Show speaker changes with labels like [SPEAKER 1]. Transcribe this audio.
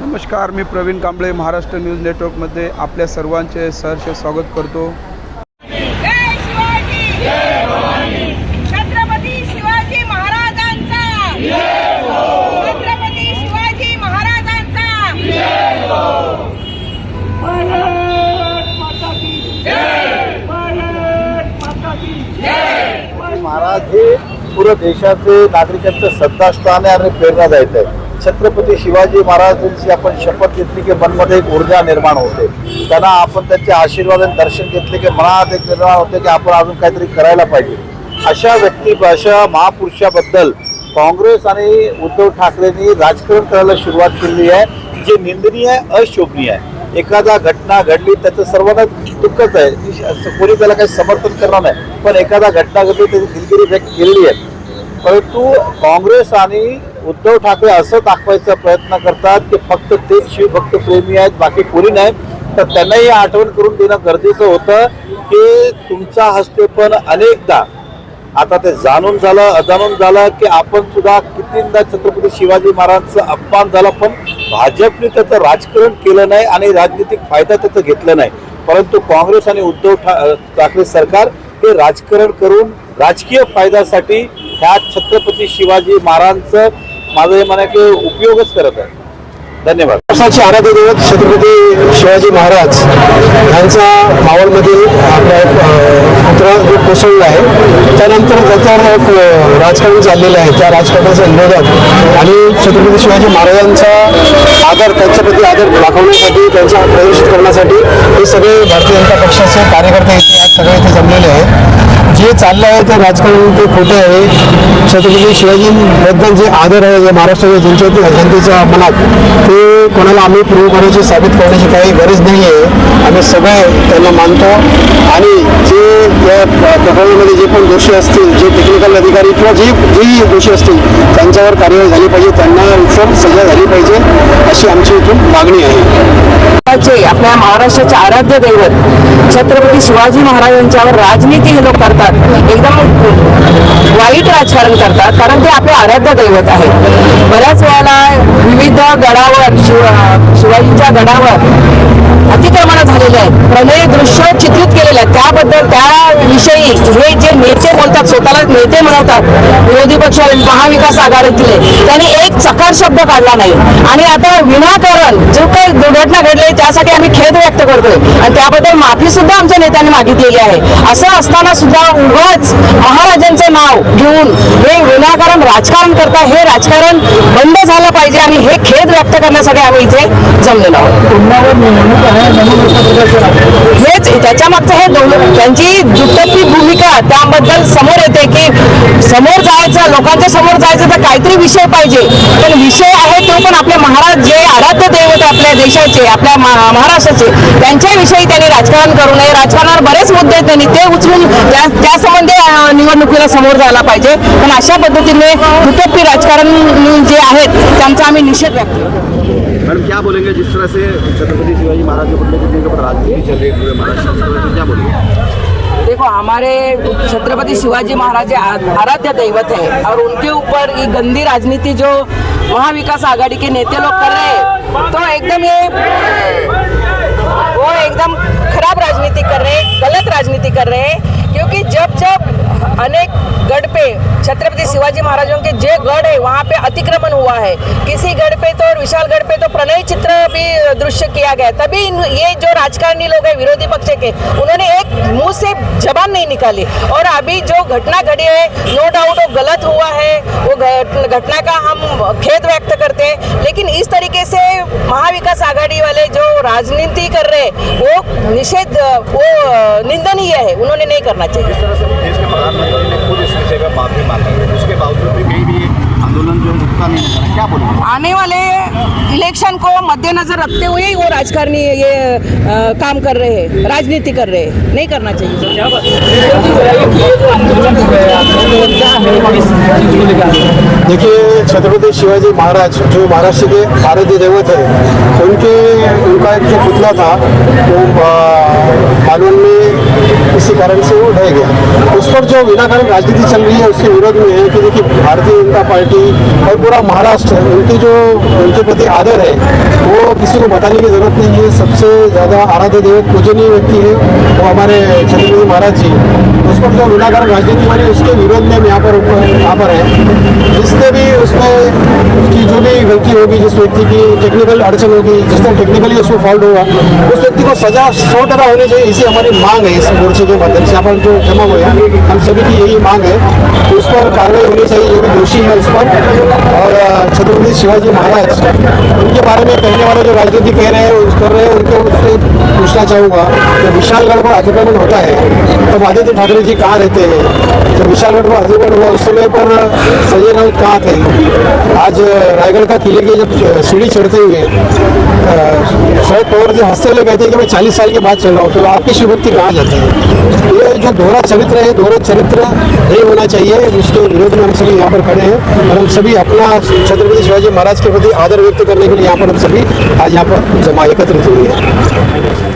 [SPEAKER 1] नमस्कार मी प्रवीण कांबळे महाराष्ट्र न्यूज नेटवर्कमध्ये आपल्या सर्वांचे सहर्ष स्वागत करतो.
[SPEAKER 2] जय शिवाजी! जय भवानी! छत्रपती शिवाजी महाराजांचा! छत्रपती शिवाजी महाराजांचा!
[SPEAKER 3] महाराज हे पूर्ण देशाचे नागरिकांचं श्रद्धास्थान आहे आणि प्रेरणादायक आहे. छत्रपती शिवाजी महाराजांची आपण शपथ घेतली की मनमध्ये एक ऊर्जा निर्माण होते. त्यांना आपण त्यांचे आशीर्वाद आणि दर्शन घेतले की मनात एक निर्माण होते की आपण अजून काहीतरी करायला पाहिजे. अशा व्यक्ती अशा महापुरुषाबद्दल काँग्रेस आणि उद्धव ठाकरेंनी राजकारण करायला सुरुवात केलेली आहे. जे निंदनीय आहे अशोभनीय आहे. एखादा घटना घडली त्याचं सर्वांना दुःखच आहे. कोणी त्याला काही समर्थन करणार नाही. पण एखादा घटना घडली त्याची दिलगिरी व्यक्त केलेली आहे. परंतु काँग्रेस आणि उद्धव ठाकरे असं दाखवायचा प्रयत्न करतात की फक्त तेच शिवभक्त प्रेमी आहेत बाकी कोणी नाहीत तर त्यांनाही आठवण करून देणं गरजेचं होतं की तुमच्या हस्ते पण अनेकदा आता ते जाणून झालं अजाणून झालं की आपण सुद्धा कितींदा छत्रपती शिवाजी महाराजांचं अपमान झाला पण भाजपने त्याचं राजकारण केलं नाही आणि राजनीतिक फायदा त्याचा घेतला नाही. परंतु काँग्रेस आणि उद्धव ठा ठाकरे सरकार हे राजकारण करून राजकीय फायद्यासाठी ह्या छत्रपती शिवाजी महाराजांचं माझं हे म्हणा की उपयोगच करत आहे. धन्यवाद.
[SPEAKER 4] महाराष्ट्राचे आराध्य दैवत छत्रपती शिवाजी महाराज यांचा मावळमधील आपल्या एक अ, कोसळला आहे. त्यानंतर त्याच्यावर एक राजकारण चाललेलं आहे. त्या राजकारणाचा विरोधात आणि छत्रपती शिवाजी महाराजांचा आदर त्यांच्याप्रती आदर दाखवण्यासाठी त्यांचा प्रदर्शित करण्यासाठी हे सगळे भारतीय जनता पक्षाचे कार्यकर्ते इथे आज सगळे इथे जमलेले आहेत. जे चाललं आहे ते राजकारण ते खोटे आहे. छत्रपती शिवाजींबद्दल जे आदर आहे जे महाराष्ट्राच्या जनतेच्या जनतेच्या मनात ते कोणाला आम्ही प्रूव्ह करायची साबित करण्याची काही गरज नाही आहे आम्ही सगळे त्यांना मानतो. आणि जे या प्रकरणामध्ये जे पण दोषी असतील जे टेक्निकल अधिकारी किंवा जे जेही दोषी असतील त्यांच्यावर कार्यवाही झाली पाहिजे त्यांना रिसर्व सजा झाली पाहिजे अशी आमची इथून मागणी आहे.
[SPEAKER 5] आपल्या महाराष्ट्राचे आराध्य दैवत छत्रपती शिवाजी महाराजांच्यावर राजनीती हे लोक करतात एकदम वाईट राजकारण करतात कारण ते आपले आराध्य दैवत आहे बऱ्याच वेळेला विविध गडावर शिव गडावर अतिक्रमण झालेले आहेत. प्रलय दृश्य चित्रित केलेले आहेत. त्याबद्दल त्या विषयी हे जे नेते बोलतात स्वतःला नेते म्हणतात विरोधी पक्ष महाविकास आघाडीतले त्यांनी एक चकार शब्द काढला नाही. आणि आता विनाकारण जो काही दुर्घटना घडली त्यासाठी आम्ही खेद व्यक्त करतोय. आणि त्याबद्दल माफी सुद्धा आमच्या नेत्यांनी मागितलेली आहे. असं असताना सुद्धा उगाच महाराजांचं नाव घेऊन हे विनाकारण राजकारण करता हे राजकारण बंद झालं पाहिजे आणि हे खेद व्यक्त करण्यासाठी आम्ही इथे जमलेलो आहोत. हेच त्याच्या मागचं हे दोन त्यांची दुटप्पी भूमिका त्याबद्दल समोर येते की समोर जायचं लोकांच्या समोर जायचं तर काहीतरी विषय पाहिजे. पण विषय आहे तो पण आपले महाराज जे आराध्य दैवत आपल्या देशाचे आपल्या महाराष्ट्राचे त्यांच्याविषयी त्यांनी राजकारण करू नये. राजकारणावर बरेच मुद्दे आहेत त्यांनी. ते उचलून त्या संबंधी निवडणुकीला समोर जायला पाहिजे. पण अशा पद्धतीने दुटप्पी राजकारण जे आहेत त्यांचा आम्ही निषेध व्यक्त
[SPEAKER 3] मैडम क्या बोलेंगे जिस तरह से छत्रपति शिवाजी महाराज के पुतले के जिनके ऊपर राजनीति चल रही है पूरे महाराष्ट्र में तो क्या बोलेंगे?
[SPEAKER 5] देखो हमारे छत्रपति शिवाजी महाराज आराध्य दैवत है और उनके ऊपर ये गंदी राजनीति जो महाविकास आघाड़ी के नेता लोग कर रहे हैं तो एकदम ये वो एकदम खराब राजनीति कर रहे हैं गलत राजनीति कर रहे हैं। अनेक गढ़ पे छत्रपति शिवाजी महाराजों के जो गढ़ है, वहाँ पे अतिक्रमण हुआ है। किसी गढ़ पे तो और विशालगढ़ पे तो प्रणय चित्र भी दृश्य किया गया तभी ये जो राजकारणी लोग हैं, विरोधी पक्ष के, उन्होंने एक मुँह से जबान नहीं निकाली। और अभी जो घटना घटी है, नो गलत हुआ है, वो घटना का हम खेद व्यक्त करते हैं। लेकिन इस तरीके से महाविकास आघाड़ी वाले जो राजनीति कर रहे हैं, वो निषेध, वो, निंदनीय है, उन्होंने नहीं करना चाहिए।
[SPEAKER 3] इस तरह से प्रधानमंत्री ने खुद इस विषय पर माफ़ी मांगी। उसके बावजूद भी कहीं भी आंदोलन जो है रुकता नहीं नजर आया। क्या बोलेंगे
[SPEAKER 5] आने वाले इलेक्शन को मद्देनजर रखते हुए ही वो राजकारणी ये अ, काम कर रहे हैं राजनीति कर रहे हैं नहीं करना चाहिए
[SPEAKER 4] देखिए छत्रपति शिवाजी महाराज जो महाराष्ट्र के आराध्य देवत है उनके उनका एक जो पुतला था वो अ, मालवण में किसी कारण से वो ढह गया। उस पर जो विनाकारण राजनीति चल रही है उसके विरोध में है कि देखिए भारतीय जनता पार्टी और पूरा महाराष्ट्र उनकी जो उनके प्रति आदर है वो किसी को बताने की जरूरत नहीं है। सबसे ज़्यादा आराध्य देव पूजनीय व्यक्ति है वो हमारे छत्रपति महाराज जी। उस पर जो विनाकारण राजनीति बनी उसके विरोध में हम यहाँ पर यहाँ पर है। जिसने भी उसमें उसकी जो भी गलती होगी, जिस व्यक्ति की टेक्निकल अड़चन होगी जिसने टेक्निकली उसमें फॉल्ट होगा, उस व्यक्ति को सजा सौ टका होनी चाहिए, इसी हमारी मांग है इस मोर्चे के माध्यम से। यहाँ जो जमा हुए हम सभी की यही मांग है। उस पर कार्रवाई होनी चाहिए भी दोषी है उस पर। और छत्रपति शिवाजी महाराज, उनके बारे में कहने वाले जो राजनीति कह रहे हैं कर रहे हैं, उनको उससे पूछना चाहूँगा कि विशालगढ़ पर अतिक्रमण होता है तब आदित्य ठाकरे जी कहाँ रहते हैं तो विशालगढ़ पर अतिक्रमण हुआ उस समय पर संजय राउत कहाँ थे आज रायगढ़ का किले की जब सीढ़ी चढ़ते हुए. अ, शरद पवार जी हंसते हुए कहते हैं कि मैं चालीस साल के बाद चल रहा हूँ तो आपकी शिवभक्ति कहाँ जाती है? ये जो दोहरा चरित्र है दोहरा चरित्र नहीं होना चाहिए उसके विरोध में हम सभी यहाँ पर खड़े हैं और हम सभी अपना छत्रपति शिवाजी महाराज के प्रति आदर व्यक्त करने के लिए यहाँ पर हम सभी आज यहाँ पर जमा एकत्रित हुए हैं।